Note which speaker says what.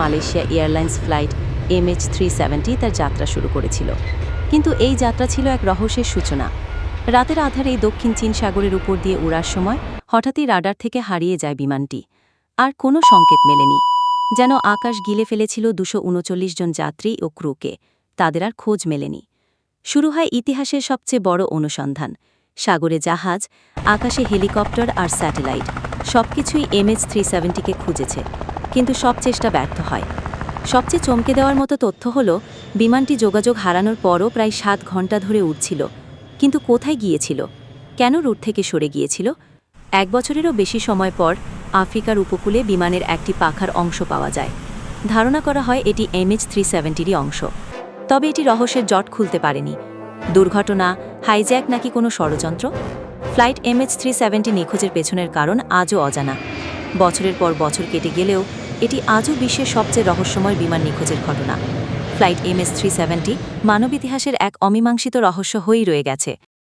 Speaker 1: Malaysia airlines flight MH three seventy তার যাত্রা শুরু করেছিল। কিন্তু এই যাত্রা ছিল এক রহস্যের সূচনা। রাতের আধারে দক্ষিণ চীন সাগরের উপর দিয়ে উড়ার সময় হঠাৎই রাডার থেকে হারিয়ে যায় বিমানটি। আর কোনো সংকেত মেলেনি। যেন আকাশ গিলে ফেলেছিল দুশো উনচল্লিশ জন যাত্রী ও ক্রুকে। তাদের আর খোঁজ মেলেনি। শুরু হয় ইতিহাসের সবচেয়ে বড় অনুসন্ধান। সাগরে জাহাজ, আকাশে হেলিকপ্টার আর স্যাটেলাইট সবকিছুই এমএচ থ্রি সেভেন্টিকে খুঁজেছে। কিন্তু সব চেষ্টা ব্যর্থ হয়। সবচেয়ে চমকে দেওয়ার মতো তথ্য হল, বিমানটি যোগাযোগ হারানোর পরও প্রায় সাত ঘণ্টা ধরে উঠছিল কিন্তু কোথায় গিয়েছিল? কেন রুট থেকে সরে গিয়েছিল? এক বছরেরও বেশি সময় পর আফ্রিকার উপকূলে বিমানের একটি পাখার অংশ পাওয়া যায়। ধারণা করা হয় এটি এমএচ থ্রি সেভেন্টিরই অংশ। তবে এটি রহস্যের জট খুলতে পারেনি। দুর্ঘটনা, হাইজ্যাক নাকি কোনো ষড়যন্ত্র? ফ্লাইট এমএচ থ্রি সেভেন্টি নিখোঁজের পেছনের কারণ আজও অজানা। বছরের পর বছর কেটে গেলেও এটি আজও বিশ্বের সবচেয়ে রহস্যময় বিমান নিখোঁজের ঘটনা। ফ্লাইট এমএস থ্রি মানব ইতিহাসের এক অমীমাংসিত রহস্য হয়েই রয়ে গেছে।